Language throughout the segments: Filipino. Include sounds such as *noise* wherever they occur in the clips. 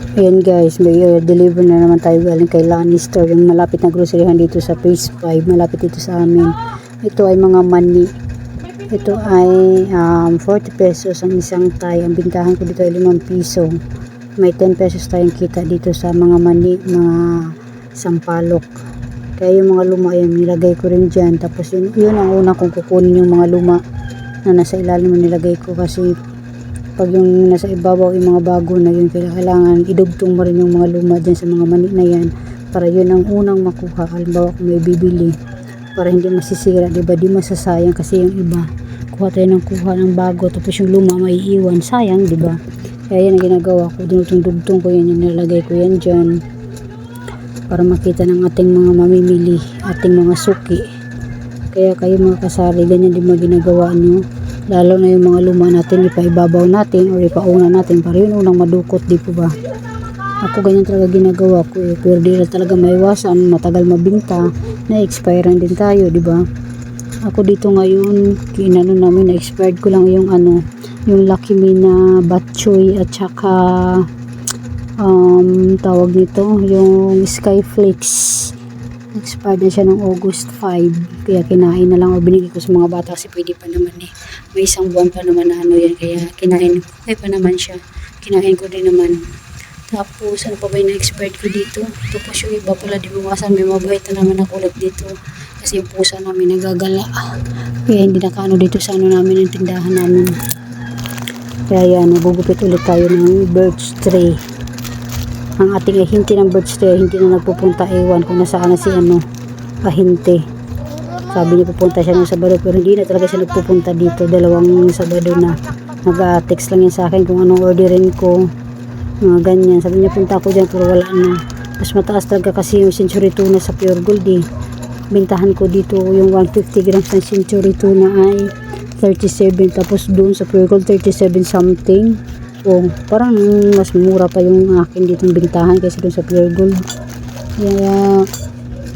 Ayan guys, may uh, deliver na naman tayo galing kay Lannister. Yung malapit na groceryhan dito sa Phase 5, malapit dito sa amin. Ito ay mga mani. Ito ay um, 40 pesos ang isang tay. Ang bintahan ko dito ay 5 piso. May 10 pesos tayong kita dito sa mga mani, mga sampalok. Kaya yung mga luma yan, nilagay ko rin dyan. Tapos yun, yun ang una kong kukunin yung mga luma na nasa ilalim nilagay ko kasi pag yung nasa ibabaw yung mga bago na yun kailangan idugtong mo rin yung mga luma dyan sa mga mani na yan para yun ang unang makuha. Halimbawa kung may bibili para hindi masisira diba di masasayang kasi yung iba kuha tayo ng kuha ng bago tapos yung luma may iwan. Sayang diba kaya yan ang ginagawa ko. Dinutong-dugtong ko yan yung nilagay ko yan dyan para makita ng ating mga mamimili ating mga suki. Kaya kayo mga kasari ganyan din mga ginagawa nyo lalo na yung mga luma natin ipaibabaw natin or ipauna natin para yun unang madukot di po ba? Ako ganyan talaga ginagawa ko eh. Pero di talaga maiwasan matagal mabinta na expirean din tayo di ba? Ako dito ngayon kinano namin na expired ko lang yung ano yung Lucky Me na Batchoy at saka um, tawag nito yung Skyflakes expired na siya ng August 5 kaya kinain na lang o binigay ko sa mga bata kasi pwede pa naman eh. May isang buwan pa naman na ano yan kaya kinain okay pa naman siya. Kinain ko din naman. Tapos ano pa ba yung na-expired ko dito? Tapos yung iba pala di buwasan may mabait na naman ako ulit dito. Kasi yung pusa namin nagagala. Kaya hindi nakaano dito sa ano namin yung tindahan namin. Kaya yan nagugupit ulit tayo ng birch tree ang ating ahinti ng birch tree hindi na nagpupunta. Ewan kung nasaan na si ano ahinti sabi niya pupunta siya ng Sabado pero hindi na talaga siya nagpupunta dito. Dalawang Sabado na. Nag-text lang yan sa akin kung anong orderin ko. Mga ganyan. Sabi niya punta ako dyan pero wala na. Mas mataas talaga kasi yung century tuna sa pure gold eh. Bintahan ko dito yung 150 grams ng century tuna ay 37 tapos doon sa pure gold 37 something o parang mas mura pa yung akin dito bintahan kaysa doon sa pure gold. Kaya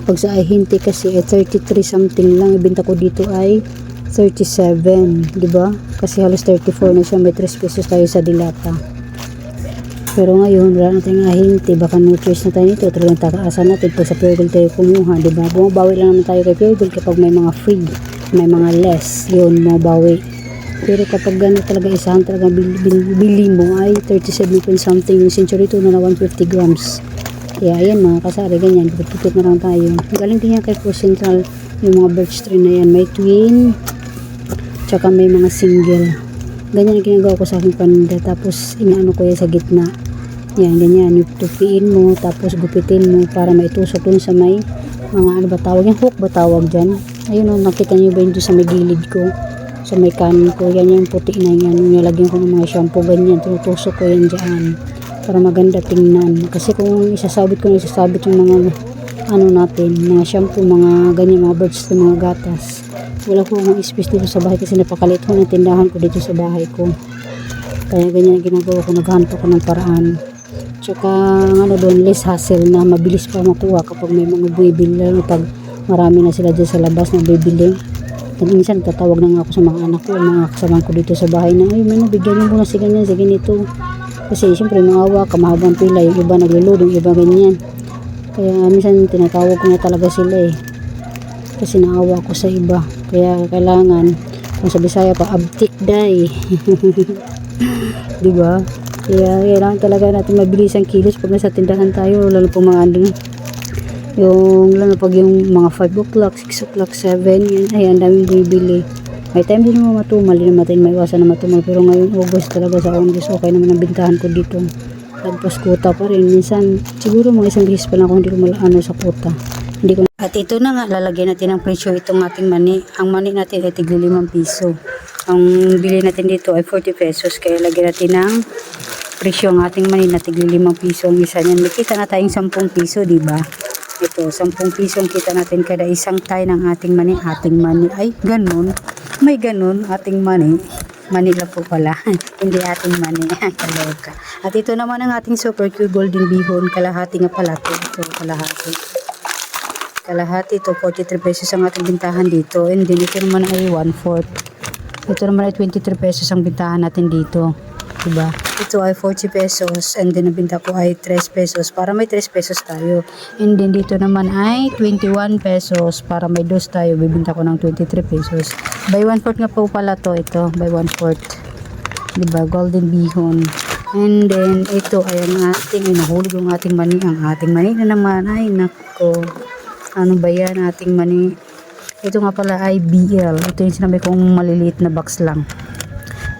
pag sa ahinti kasi ay 33 something lang. Ibenta ko dito ay 37 di ba? Kasi halos 34 na siya. May 3 pesos tayo sa dilata. Pero ngayon wala natin ahinti. Baka no choice na tayo nito. Talagang takaasa natin pag sa pure gold tayo kumuha di ba? Bumabawi lang naman tayo kay pure gold kapag may mga free may mga less. Yun bumabawi pero kapag gano'n talaga isahan talaga bili, bili, mo ay 37 point something yung century tuna na 150 grams. Kaya ayan mga kasari ganyan pipit na lang tayo. Galing din yan kay Pro Central yung mga birch tree na yan. May twin tsaka may mga single. Ganyan ang ginagawa ko sa aking paninda tapos inaano ko yan sa gitna. Yan ganyan yung tupiin mo tapos gupitin mo para maitusok dun sa may mga ano ba tawag? Yan hook ba tawag dyan? Ayun o nakita niyo ba yun sa may gilid ko sa may kanin ko yan yung puti na yan. Nilagyan ko ng mga shampoo ganyan. Tinutusok ko yan dyan para maganda tingnan. Kasi kung isasabit ko na isasabit yung mga ano natin mga shampoo mga ganyan mga birds mga gatas. Wala ko mga space dito sa bahay kasi napakalit ko ng tindahan ko dito sa bahay ko. Kaya ganyan ginagawa ko. Naghanto ko ng paraan. Tsaka ano doon less hassle na mabilis pa makuha kapag may mga bumibili lalo pag marami na sila dyan sa labas na bibili at minsan tatawag na nga ako sa mga anak ko mga kasama ko dito sa bahay na ay man bigyan mo muna si ganyan si ganito. Kasi siyempre maawa ka mahabang pila yung iba naglulod yung iba ganyan. Kaya minsan tinatawag ko na talaga sila eh. Kasi naawa ko sa iba. Kaya kailangan kung sa Bisaya pa abtik day. *laughs* Di ba? Kaya kailangan talaga natin mabilis ang kilos pag nasa tindahan tayo lalo pag mga ano yung lalo pag yung mga 5 o'clock 6 o'clock 7 yan ay ang daming bibili. May time din naman matumal din naman may iwasan na matumal. Pero ngayon August talaga sa August okay naman ang bintahan ko dito. Lagpas kuta pa rin. Minsan siguro mga isang beses pa lang ako hindi ko malaano sa kuta. Hindi ko at ito na nga lalagyan natin ng presyo itong ating mani. Ang mani natin ay tigli 5 piso. Ang bili natin dito ay 40 pesos. Kaya lagyan natin ng presyo ang ating mani na tigli 5 piso. Ang isa niyan may na tayong 10 piso di ba ito 10 piso ang kita natin kada isang tayo ng ating mani ating mani ay ganun may ganun ating mani Manila po pala. *laughs* Hindi ating mani. *laughs* Kaloka. At ito naman ang ating super cute golden bihon. Kalahati nga pala ito. Ito, kalahati. Kalahati ito. 43 pesos ang ating bintahan dito. And then ito naman ay 1 fourth. Ito naman ay 23 pesos ang bintahan natin dito. Diba? Ito ay 40 pesos and then nabinta ko ay 3 pesos para may 3 pesos tayo. And then dito naman ay 21 pesos para may 2 tayo. Bibinta ko ng 23 pesos. By 1 fourth nga po pala to. Ito, by 1 fourth. Diba? Golden bihon. And then, ito ay ang ating, ay nahulog yung ating mani. Ang ating mani na naman, ay nako. Ano ba yan, ating mani? Ito nga pala ay BL. Ito yung sinabi kong maliliit na box lang.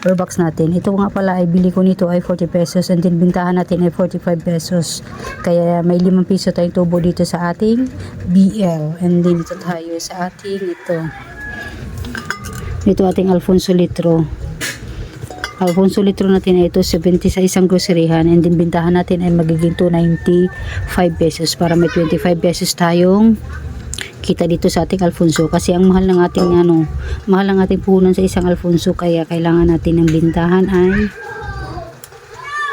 Or box natin. Ito nga pala ay bili ko nito ay 40 pesos and then bintahan natin ay 45 pesos. Kaya may 5 piso tayong tubo dito sa ating BL. And then ito tayo sa ating ito. Ito ating Alfonso Litro. Alfonso litro natin ay ito 70 sa isang groceryhan and then bintahan natin ay magiging 295 pesos para may 25 pesos tayong kita dito sa ating Alfonso. Kasi ang mahal ng ating ano mahal ng ating puhunan sa isang Alfonso kaya kailangan natin ng bintahan ay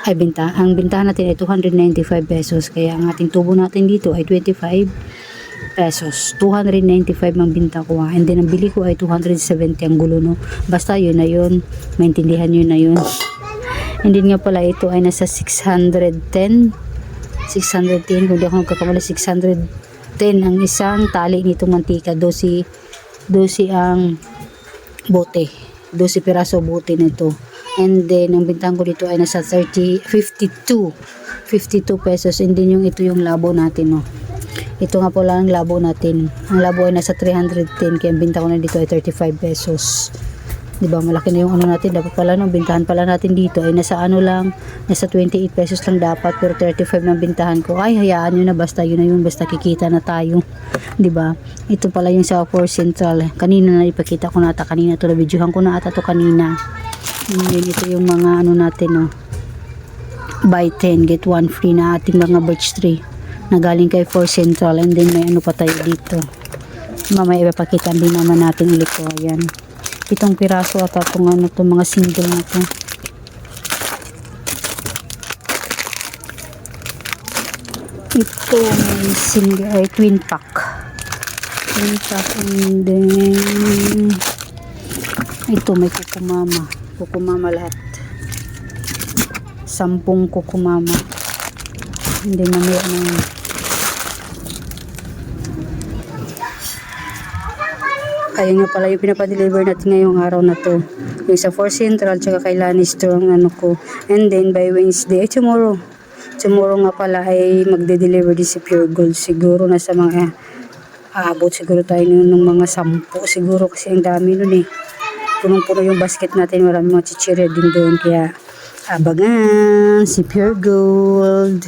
ay binta ang bintahan natin ay 295 pesos. Kaya ang ating tubo natin dito ay 25 pesos. 295 ang binta ko ah. and then ang bili ko ay 270 ang gulo no? Basta yun na yun. Maintindihan yun na yun. And then nga pala ito ay nasa 610 610 kung di ako magkakamali 610 ang isang tali nitong mantika. 12 12 ang bote. 12 piraso bote nito. And then ang bintang ko dito ay nasa 30 52 52 pesos. And then yung ito yung labo natin no? Ito nga po lang ang labo natin. Ang labo ay nasa 310 kaya ang binta ko na dito ay 35 pesos di ba malaki na yung ano natin dapat pala no bintahan pala natin dito ay nasa ano lang nasa 28 pesos lang dapat pero 35 ng bintahan ko. Ay hayaan nyo na basta yun na yun basta kikita na tayo. Di ba? Ito pala yung sa 4 central. Kanina na ipakita ko na ata kanina to videohan ko na ata to kanina. Yun ito yung mga ano natin no buy 10 get 1 free na ating mga birch tree na galing kay 4 central and then may ano pa tayo dito. Mamaya ipapakita din naman natin ulit ko ayan pitong piraso at itong ano to mga single na to. Ito may single ay twin pack. Twin pack and then ito may kukumama. Kukumama lahat. Sampung kukumama. Hindi na yun Ayun nga pala yung pinapadeliver natin ngayong araw na to. Yung sa 4 Central, tsaka kay Lannister ang ano ko. And then by Wednesday, eh, tomorrow. Tomorrow nga pala ay magde-deliver din si Pure Gold. Siguro na sa mga aabot siguro tayo nun ng mga sampu. Siguro kasi ang dami nun eh. Punong-puno yung basket natin. Marami mga chichirya din doon. Kaya abangan si Pure Gold.